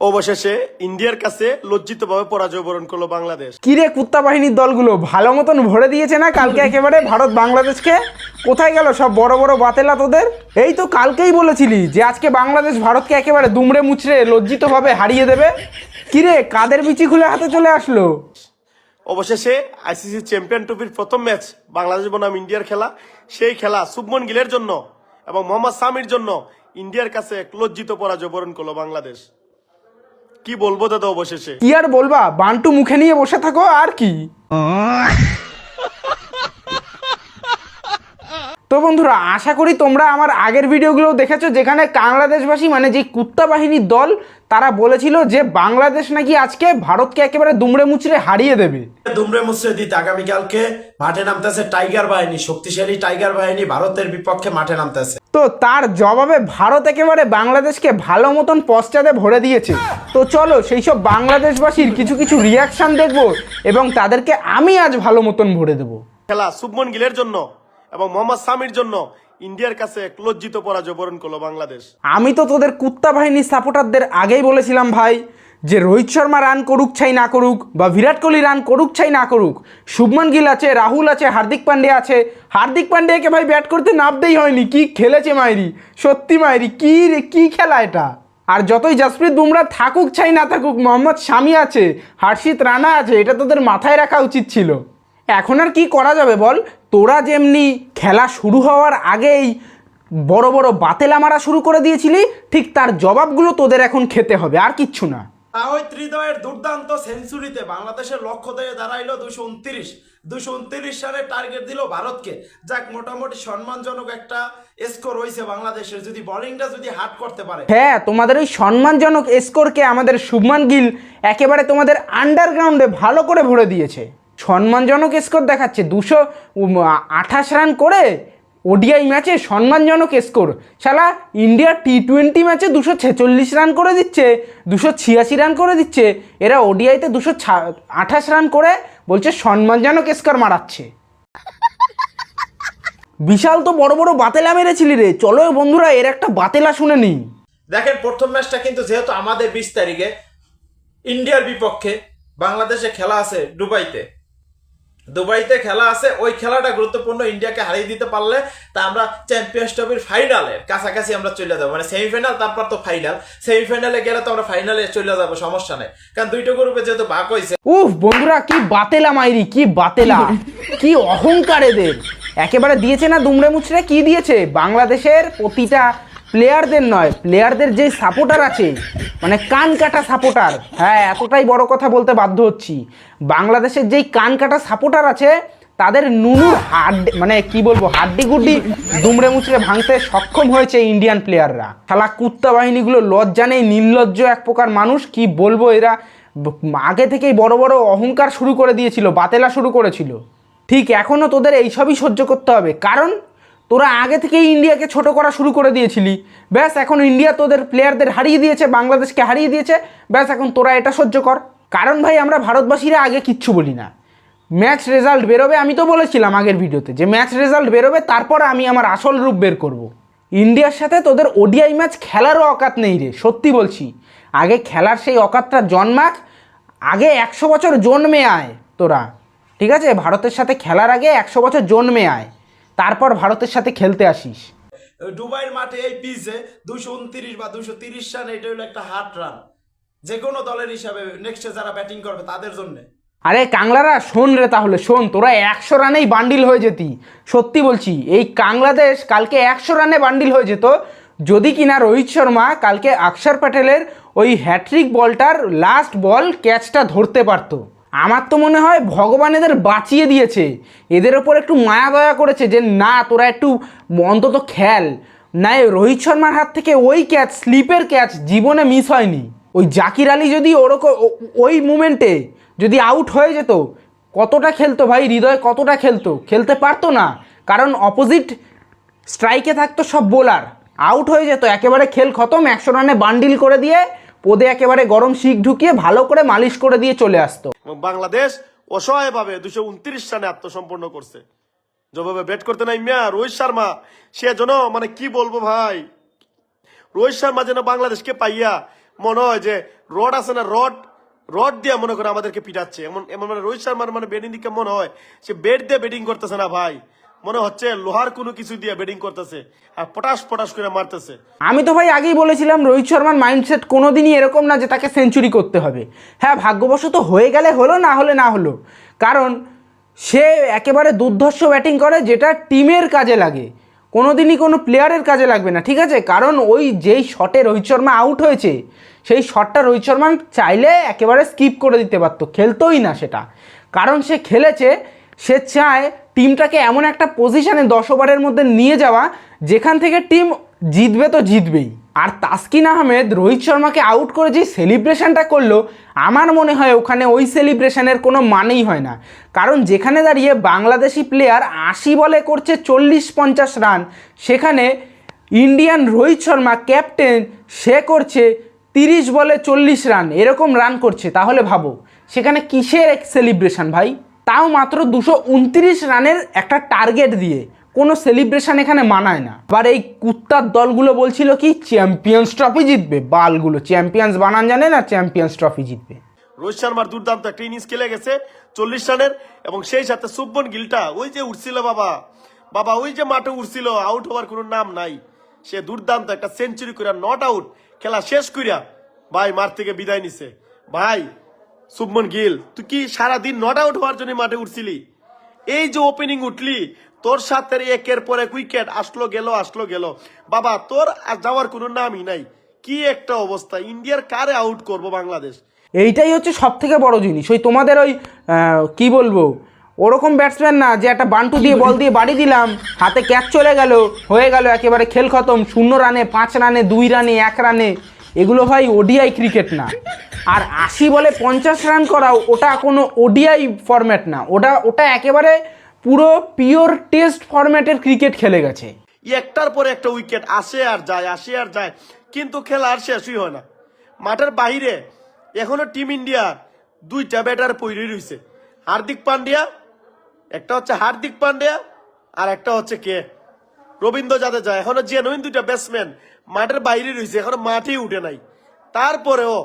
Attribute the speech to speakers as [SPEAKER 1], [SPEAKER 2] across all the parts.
[SPEAKER 1] অবশেষে ইন্ডিয়ার কাছে লজ্জিতভাবে পরাজয় বরণ করল বাংলাদেশ।
[SPEAKER 2] কিরে কুত্তা বাহিনীর দলগুলো? ভালো মতন ভরে দিয়েছে না কালকে একেবারে? ভারত বাংলাদেশকে? কোথায় গেল সব বড় বড় বাতেলা তোদের? এই তো কালকেই বলেছিলি যে আজকে বাংলাদেশ ভারতকে একেবারে দুমড়ে মুচড়ে লজ্জিতভাবে হারিয়ে দেবে। কিরে কাদের বিচি খুলে হাতে চলে আসলো?
[SPEAKER 1] অবশেষে আইসিসি চ্যাম্পিয়ন ট্রফির প্রথম ম্যাচ বাংলাদেশ বনাম ইন্ডিয়ার খেলা। সেই খেলা শুভমন গিলের জন্য এবং মোহাম্মদ সামির জন্য ইন্ডিয়ার কাছে এক লজ্জিত পরাজয় বরণ করল বাংলাদেশ। কি বলব দাদা অবশেষে?
[SPEAKER 2] কি আর বলবা? বান্টু মুখে নিয়ে বসে থাকো আর কি? তো বন্ধুরা আশা করি তোমরা আমার আগের ভিডিওগুলো দেখেছ যেখানে বাংলাদেশবাসী মানে যে কুত্তা বাহিনীর দল তারা বলেছিল যে বাংলাদেশ নাকি আজকে ভারতকে একেবারে দুমড়ে মুচড়ে হারিয়ে দেবে।
[SPEAKER 3] দুমড়ে মুচড়ে দিতে আগামীকালকে মাঠে নামতেছে টাইগার বাহিনী শক্তিশালী টাইগার বাহিনী ভারতের বিপক্ষে মাঠে নামতেছে।
[SPEAKER 2] তো তার জবাবে ভারত একেবারে বাংলাদেশকে ভালো মতন পশ্চাতে ভরে দিয়েছে। তো চলো সেই সব বাংলাদেশবাসীর কিছু কিছু রিয়াকশন দেখব এবং তাদেরকে আমি আজ ভালো মতন ভরে দেবো।
[SPEAKER 1] খেলা শুভমন গিলের জন্য। এবং মোহাম্মদ সামির জন্য ইন্ডিয়ার কাছে এক লজ্জিত পরাজয় বরণ করল বাংলাদেশ।
[SPEAKER 2] আমি তো তোদের কুত্তা বাহিনীর সাপোর্টারদের আগেই বলেছিলাম ভাই যে রোহিত শর্মা রান করুক চাই না করুক বা বিরাট কোহলি রান করুক চাই না করুক, শুভমান গিল আছে, রাহুল আছে, হার্দিক পান্ডে আছে। হার্দিক পান্ডেকে ভাই ব্যাট করতে নামতেই হয়নি, কি খেলেছে মাইরি, সত্যি মাইরি, কি রে, কি খেলা এটা? আর যতই জসপ্রীত বুমরা থাকুক চাই না থাকুক, মোহাম্মদ শামি আছে, হার্ষিত রানা আছে, এটা তোদের মাথায় রাখা উচিত ছিল। এখন আর কি করা যাবে বল? তোরা যেমনি খেলা শুরু হওয়ার আগেই বড় বড় বাতেলা মারা শুরু করে দিয়েছিলি ঠিক তার জবাবগুলো তোদের এখন খেতে হবে আর কিচ্ছু না।
[SPEAKER 3] তাওই ত্রিদয়ের দুর্দান্ত সেঞ্চুরিতে বাংলাদেশের লক্ষ্য দিয়ে দাঁড়াইলো দুশো উনত্রিশ। দুশো উনত্রিশ রানের টার্গেট দিল ভারতকে। যাক মোটামুটি সম্মানজনক একটা স্কোর হয়েছে বাংলাদেশের যদি বোলিংটা যদি হাট করতে পারে।
[SPEAKER 2] হ্যাঁ তোমাদের ওই সম্মানজনক স্কোরকে আমাদের শুভমান গিল একেবারে তোমাদের আন্ডারগ্রাউন্ডে ভালো করে ভরে দিয়েছে। সম্মানজনক স্কোর দেখাচ্ছে। দুশো আঠাশ রান করে ওডিআই ম্যাচে সম্মানজনক স্কোর। শালা, ইন্ডিয়া টি টোয়েন্টি ম্যাচে দুশো ছেচল্লিশ রান করে দিচ্ছে, দুশো ছিয়াশি রান করে দিচ্ছে। এরা ওডিআইতে দুশো আঠাশ রান করে বলছে সম্মানজনক স্কোর মারাচ্ছে। বিশাল তো বড় বড় বাতেলা মেরেছিলি রে। চলো বন্ধুরা, এর একটা বাতেলা শুনে নিই।
[SPEAKER 3] দেখেন, প্রথম ম্যাচটা কিন্তু যেহেতু আমাদের বিশ তারিখে, ইন্ডিয়ার বিপক্ষে বাংলাদেশে খেলা আছে দুবাইতে। দুবাইতে খেলা আছে, ওই খেলাটা গুরুত্বপূর্ণ ইন্ডিয়াকে হারিয়ে দিতে পারলে তা আমরা চ্যাম্পিয়ন্স ট্রফির ফাইনালে কাছাকাছি আমরা চলে যাব। মানে সেমিফাইনাল তারপর তো ফাইনাল সেমিফাইনালে গেলে তো আমরা ফাইনালে চলে যাব, সমস্যা নেই। কারণ দুইটা গ্রুপে যেহেতু ভাগ হয়েছে।
[SPEAKER 2] উফ, বন্ধুরা, কি বাতেলা মাইরি, কি বাতেলা। কি অহংকার এদের। একেবারে দিয়েছে না দুমড়ে মুচড়ে কি দিয়েছে? বাংলাদেশের প্রতিটা প্লেয়ারদের নয়, প্লেয়ারদের যে সাপোর্টার আছে মানে কান কাটা সাপোর্টার হ্যাঁ এতটাই বড় কথা বলতে বাধ্য হচ্ছি। বাংলাদেশের যেই কান কাটা সাপোর্টার আছে, তাদের নুনুর হাড মানে কি বলব হাড্ডি গুড্ডি দুমড়ে মুচড়ে ভাঙতে সক্ষম হয়েছে ইন্ডিয়ান প্লেয়াররা শালা কুত্তা বাহিনীগুলো লজ্জা নেই, নির্লজ্জ এক প্রকার মানুষ, কি বলব এরা? আগে থেকেই বড় বড় অহংকার শুরু করে দিয়েছিল, বাতেলা শুরু করেছিল। ঠিক এখনও তোদের এইসবই সহ্য করতে হবে। কারণ তোরা আগে থেকেই ইন্ডিয়াকে ছোট করা শুরু করে দিয়েছিলি। ব্যাস, এখন ইন্ডিয়া তোদের প্লেয়ারদের হারিয়ে দিয়েছে, বাংলাদেশকে হারিয়ে দিয়েছে। ব্যাস, এখন তোরা এটা সহ্য কর। কারণ ভাই, আমরা ভারতবাসীরা আগে কিচ্ছু বলি না। ম্যাচ রেজাল্ট বেরোবে, আমি তো বলেছিলাম আগের ভিডিওতে যে ম্যাচ রেজাল্ট বেরোবে, তারপর আমি আমার আসল রূপ বের করব। ইন্ডিয়ার সাথে তোদের ওডিআই ম্যাচ খেলারও অকাত নেই রে, সত্যি বলছি। আগে খেলার সেই অকাতটা জন্মাক, আগে একশো বছর জন্মে আয় তোরা। ঠিক আছে? ভারতের সাথে খেলার আগে একশো বছর জন্মে আয়। তারপর ভারতের সাথে খেলতে আসিস।
[SPEAKER 3] দুবাইয়ের মাঠে এই পিচে দুশো উনত্রিশ বা দুশো তিরিশ রান এটা হলো একটা হার্ড রান যে কোনো দলের হিসাবে নেক্সটে যারা ব্যাটিং করবে তাদের জন্য।
[SPEAKER 2] আরে কাংলারা শোন রে তাহলে শোন তোরা একশো রানেই বান্ডিল হয়ে যেতি। সত্যি বলছি এই কাংলাদেশ কালকে একশো রানে বান্ডিল হয়ে যেত। যদি কিনা রোহিত শর্মা কালকে অক্ষর প্যাটেলের ওই হ্যাট্রিক বলটার লাস্ট বল ক্যাচটা ধরতে পারতো। আমার তো মনে হয় ভগবান এদের বাঁচিয়ে দিয়েছে। এদের ওপর একটু মায়া দয়া করেছে যে, না, তোরা একটু অন্তত খেল না রোহিত শর্মার হাত থেকে ওই ক্যাচ স্লিপের ক্যাচ জীবনে মিস হয়নি। ওই জাকির আলী যদি ওরকম ওই মুমেন্টে যদি আউট হয়ে যেত, কতটা খেলতো ভাই? হৃদয় কতটা খেলতো? খেলতে পারতো না। কারণ অপোজিট স্ট্রাইকে থাকতো সব বোলার আউট হয়ে যেত। একেবারে খেল খতম, একশো রানে বান্ডিল করে দিয়ে পদে একেবারে গরম শিখ ঢুকিয়ে ভালো করে মালিশ করে দিয়ে চলে আসতো।
[SPEAKER 1] বাংলাদেশ অসহায়ভাবে দুশো উনত্রিশ রানে আত্মসম্পন্ন করছে। যেভাবে ব্যাট করতে নাই মিয়া, রোহিত শর্মা, সে যেন মানে কি বলব ভাই? রোহিত শর্মা যেন বাংলাদেশকে পাইয়া মনে হয় যে রড আছে না, রড রড দিয়ে মনে করে আমাদেরকে পিটাচ্ছে। এমন এমন মানে রোহিত শর্মার মানে ব্যাটিং দিকে মনে হয় সে বেট দিয়ে ব্যাটিং করতেছে না ভাই। মনে হচ্ছে লোহার কোনো কিছু দিয়ে ব্যাটিং করতেছে আর পটাশ পটাশ করে মারতেছে।
[SPEAKER 2] আমি তো ভাই আগেই বলেছিলাম, রোহিত শর্মার মাইন্ডসেট কোনোদিনই এরকম না যে তাকে সেঞ্চুরি করতে হবে। হ্যাঁ ভাগ্যবশত হয়ে গেলে হলো, না হলে না হলো। কারণ সে একেবারে দুর্ধর্ষ ব্যাটিং করে যেটা টিমের কাজে লাগে। কোনোদিনই কোনো প্লেয়ারের কাজে লাগবে না, ঠিক আছে? কারণ ওই যেই শটে রোহিত শর্মা আউট হয়েছে, সেই শটটা রোহিত শর্মা চাইলে একেবারে স্কিপ করে দিতে পারতো, খেলতোই না সেটা। কারণ সে খেলেছে, সে চায় টিমটাকে এমন একটা পজিশনে দশ ওভারের মধ্যে নিয়ে যাওয়া, যেখান থেকে টিম জিতবে তো জিতবেই। আর তাসকিন আহমেদ, রোহিত শর্মাকে আউট করে যে সেলিব্রেশনটা করল, আমার মনে হয় ওখানে ওই সেলিব্রেশনের কোনো মানেই হয় না। কারণ যেখানে দাঁড়িয়ে বাংলাদেশি প্লেয়ার আশি বলে করছে চল্লিশ পঞ্চাশ রান, সেখানে ইন্ডিয়ান রোহিত শর্মা ক্যাপ্টেন সে করছে তিরিশ বলে চল্লিশ রান, এরকম রান করছে। তাহলে ভাবো, সেখানে কিসের এক সেলিব্রেশন ভাই? তাও মাত্র দুশো উনত্রিশ রানের একটা টার্গেট দিয়ে। কোনো সেলিব্রেশন এখানে মানায় না। আবার এই কুত্তার দলগুলো বলছিল কি চ্যাম্পিয়ন্স ট্রফি জিতবে, বালগুলো। চ্যাম্পিয়ন্স বানান জানে না চ্যাম্পিয়ন্স ট্রফি জিতবে।
[SPEAKER 1] রোহিত শর্মার দুর্দান্ত একটা ইনিংস খেলে গেছে, চল্লিশ রানের, এবং সেই সাথে সুব্বন গিলটা, ওই যে উঠছিল বাবা। বাবা, ওই যে মাঠে উঠছিল আউট হওয়ার কোনো নাম নাই। সে দুর্দান্ত একটা সেঞ্চুরি করিয়া নট আউট খেলা শেষ করিয়া ভাই মাঠ থেকে বিদায় নিছে। ভাই সুবমন গিল, তুই কি সারাদিন নট আউট হওয়ার জন্য মাঠে উঠছিলি? এই যে ওপেনিং উঠলি, তোর সাথে একের পর উইকেট আসলো গেল আসলো গেল। বাবা, তোর যাওয়ার কোনো নামই নাই। কি একটা অবস্থা, ইন্ডিয়ার কারে আউট করব বাংলাদেশ?
[SPEAKER 2] এইটাই হচ্ছে সব থেকে বড় জিনিস। ওই তোমাদের ওই কি বলব? ওরকম ব্যাটসম্যান না, যে একটা বান্টু দিয়ে বল দিয়ে বাড়ি দিলাম, হাতে ক্যাচ চলে গেল, হয়ে গেল, একেবারে খেল খতম, শূন্য রানে, পাঁচ রানে, দুই রানে, এক রানে। এগুলো ভাই ওডিআই ক্রিকেট না। আর আশি বলে পঞ্চাশ রান করাও, ওটা কোনো ওডিআই ফরম্যাট না। ওটা ওটা একেবারে পুরো পিওর টেস্ট ফরম্যাটের ক্রিকেট খেলে গেছে।
[SPEAKER 1] একটার পরে একটা উইকেট আসে আর যায়, আসে আর যায়, কিন্তু খেলা আর শেষই হয় না। মাঠের বাহিরে এখনও টিম ইন্ডিয়ার দুইটা ব্যাটার পৈরি রয়েছে হার্দিক পান্ডিয়া, একটা হচ্ছে হার্দিক পান্ডিয়া আর একটা হচ্ছে কে? রবীন্দ্র জাদেজা এখনও জেনুইন দুইটা ব্যাটসম্যান মাঠের বাইরে রয়েছে, এখনও মাঠেই উঠে নাই। তারপরেও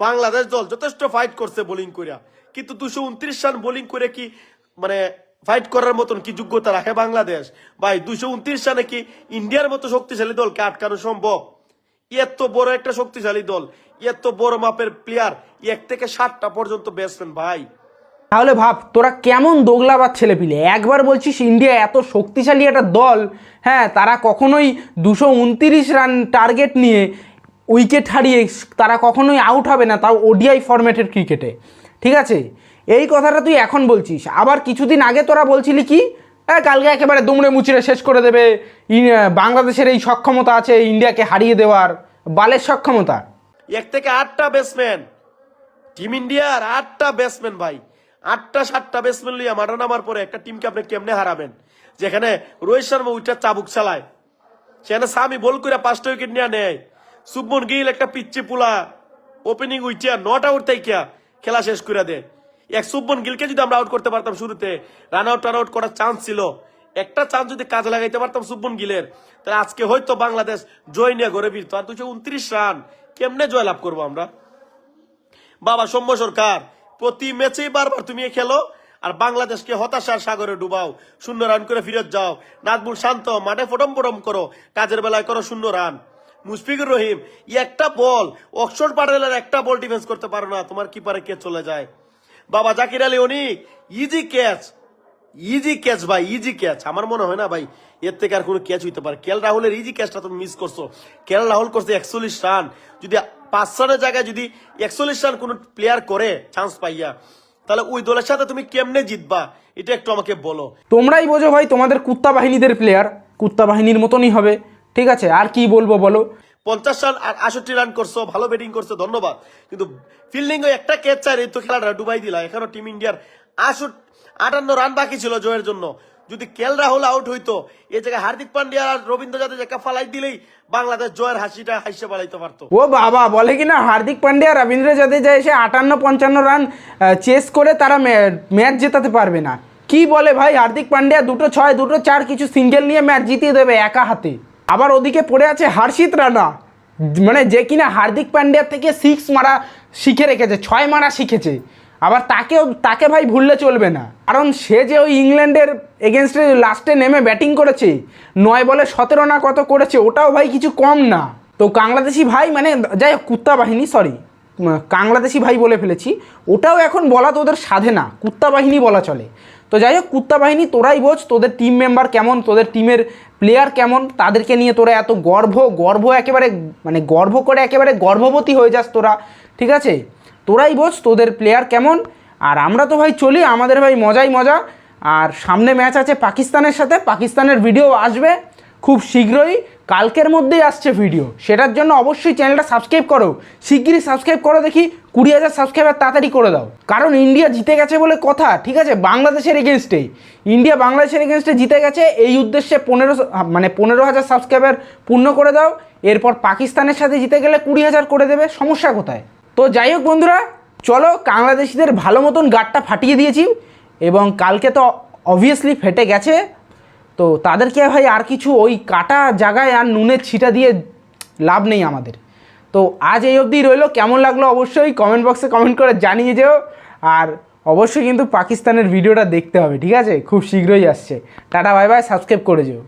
[SPEAKER 1] বাংলাদেশ দল যথেষ্ট ফাইট করছে বোলিং করিয়া কিন্তু দুশো উনত্রিশ রান বোলিং করে কি মানে ফাইট করার মতন কি যোগ্যতা রাখে বাংলাদেশ? ভাই, দুশো উনত্রিশ রানে কি ইন্ডিয়ার মতো শক্তিশালী দলকে আটকানো সম্ভব? এত বড় একটা শক্তিশালী দল, এত বড় মাপের প্লেয়ার এক থেকে সাতটা পর্যন্ত ব্যাটসম্যান ভাই।
[SPEAKER 2] তাহলে ভাব, তোরা কেমন দোগলাবাদ ছেলে পিলে একবার বলছিস ইন্ডিয়া এত শক্তিশালী একটা দল হ্যাঁ তারা কখনোই দুশো উনতিরিশ রান টার্গেট নিয়ে উইকেট হারিয়ে তারা কখনোই আউট হবে না, তাও ওডিআই ফরম্যাটের ক্রিকেটে ঠিক আছে? এই কথাটা তুই এখন বলছিস। আবার কিছুদিন আগে তোরা বলছিলি কি হ্যাঁ কালকে একেবারে দুমড়ে মুচড়ে শেষ করে দেবে বাংলাদেশের এই সক্ষমতা আছে, ইন্ডিয়াকে হারিয়ে দেওয়ার, বালের সক্ষমতা।
[SPEAKER 1] এক থেকে আটটা ব্যাটসম্যান টিম ইন্ডিয়ার আটটা ব্যাটসম্যান ভাই। আটটা, সাতটা ব্যাটসম্যান লিয়া মাঠে নামার পরে একটা টিমকে আপনি কেমনে হারাবেন? যেখানে রোহিত শর্মা উইটা চাবুক চালায়। সেখানে সামি বল করে পাঁচটা উইকেট নিয়ে নেয়। সুবমন গিল একটা পিচ্ছি পুলা ওপেনিং উইটিয়া নট আউট তাইকিয়া খেলা শেষ করে দেয়। এক সুবমন গিলকে যদি আমরা আউট করতে পারতাম শুরুতে রান আউট রান আউট করার চান্স ছিল। একটা চান্স যদি কাজে লাগাইতে পারতাম সুবমন গিলের, তাহলে আজকে হয়তো বাংলাদেশ জয় নিয়ে ঘরে ফিরতো। আর দুশো উনত্রিশ রান কেমনে জয় লাভ করব আমরা? বাবা, সৌম্য সরকার প্রতি ম্যাচেই বারবার তুমি খেলো, আর বাংলাদেশকে হতাশার সাগরে ডুবাও। শূন্য রান করে ফিরত যাও। নাজমুল শান্ত, মাঠে ফটম ফটম করো। কাজের বেলায় করো শূন্য রান। মুশফিকুর রহিম, একটা বল, অক্ষর পাটেলের একটা বল ডিফেন্স করতে পারো না। তোমার কিপারে কে চলে যায়? বাবা Zakir Ali Anik easy catch easy catch ভাই ইজি ক্যাচ আমার মনে হয় না ভাই, এর থেকে আর কোনো ক্যাচ হইতে পারে। কেল রাহুলের ইজি ক্যাচটা তুমি মিস করছ। কেল রাহুল করছে একচল্লিশ রান। যদি পাঁচ রানের জায়গায় যদি একচল্লিশ রান কোনো প্লেয়ার করে চান্স পাইয়া তাহলে ওই দলের সাথে তুমি কেমনে জিতবা? এটা একটু আমাকে বলো।
[SPEAKER 2] তোমরাই বোঝো ভাই তোমাদের কুত্তা বাহিনীদের প্লেয়ার কুত্তা বাহিনীর মতনই হবে। ঠিক আছে আর কি বলব বলো?
[SPEAKER 1] পঞ্চাশ রান আর আষট্টি রান করছ ভালো ব্যাটিং করছ ধন্যবাদ। কিন্তু ফিল্ডিং একটা ক্যাচ চাই এই তো খেলাটা ডুবাই দিলা। এখনও টিম ইন্ডিয়ার আষট আটান্ন রান বাকি ছিল জয়ের জন্য। যদি কেল রাহুল আউট হইতো, এই জায়গায় হার্দিক পান্ডিয়া আর রবীন্দ্র জাদেজাকে ফালাই দিলেই বাংলাদেশ জয়ের হাসিটা হাসিয়ে বাড়াইতে পারতো।
[SPEAKER 2] ও বাবা, বলে কি না, হার্দিক পান্ডিয়া, রবীন্দ্র জাদেজা এসে আটান্ন পঞ্চান্ন রান চেস করে তারা ম্যাচ জেতাতে পারবে না। কি বলে ভাই, হার্দিক পান্ডিয়া দুটো ছয়, দুটো চার কিছু সিঙ্গেল নিয়ে ম্যাচ জিতিয়ে দেবে একা হাতে। আবার ওদিকে পড়ে আছে হার্ষিত রানা। মানে যে কিনা হার্দিক পান্ডিয়ার থেকে সিক্স মারা শিখে রেখেছে, ছয় মারা শিখেছে। আবার তাকেও, তাকে ভাই ভুললে চলবে না। কারণ সে যে ওই ইংল্যান্ডের এগেনস্টে লাস্টে নেমে ব্যাটিং করেছে, নয় বলে সতেরো না কত করেছে, ওটাও ভাই কিছু কম না। তো বাংলাদেশি ভাই মানে যাই হোক, কুত্তা বাহিনী সরি বাংলাদেশি ভাই বলে ফেলেছি, ওটাও এখন বলা তোদের সাধে না, কুত্তা বাহিনী বলা চলে। তো যাই হোক, কুত্তা বাহিনী, তোরাই বোঝ, তোদের টিম মেম্বার কেমন, তোদের টিমের প্লেয়ার কেমন, তাদেরকে নিয়ে তোরা এত গর্ব গর্ব একেবারে মানে গর্ব করে একেবারে গর্ভবতী হয়ে যাস তোরা, ঠিক আছে? তোরাই বোঝ তোদের প্লেয়ার কেমন? আর আমরা তো ভাই চলি, আমাদের ভাই মজাই মজা। আর সামনে ম্যাচ আছে পাকিস্তানের সাথে, পাকিস্তানের ভিডিও আসবে খুব শীঘ্রই। কালকের মধ্যেই আসছে ভিডিও সেটার জন্য অবশ্যই চ্যানেলটা সাবস্ক্রাইব করো। শিগগিরই সাবস্ক্রাইব করো দেখি, কুড়ি হাজার সাবস্ক্রাইবার তাড়াতাড়ি করে দাও। কারণ ইন্ডিয়া জিতে গেছে বলে কথা, ঠিক আছে? বাংলাদেশের এগেনস্টেই ইন্ডিয়া বাংলাদেশের এগেনস্টে জিতে গেছে, এই উদ্দেশ্যে পনেরো মানে পনেরো হাজার সাবস্ক্রাইবার পূর্ণ করে দাও। এরপর পাকিস্তানের সাথে জিতে গেলে কুড়ি হাজার করে দেবে, সমস্যা কোথায়? তো যাই হোক বন্ধুরা, চলো বাংলাদেশিদের ভালো মতন গাটটা ফাটিয়ে দিয়েছি এবং কালকে তো অবভিয়াসলি ফেটে গেছে। তো তাদেরকে ভাই আর কিছু ওই কাটা জায়গায় আর নুনের ছিটা দিয়ে লাভ নেই আমাদের। তো আজ এই অবধি রইল, কেমন লাগল অবশ্যই কমেন্ট বক্সে কমেন্ট করে জানিয়ে যেও। আর অবশ্যই কিন্তু পাকিস্তানের ভিডিওটা দেখতে হবে, ঠিক আছে? খুব শীঘ্রই আসছে। টাটা বাই বাই সাবস্ক্রাইব করে যেও।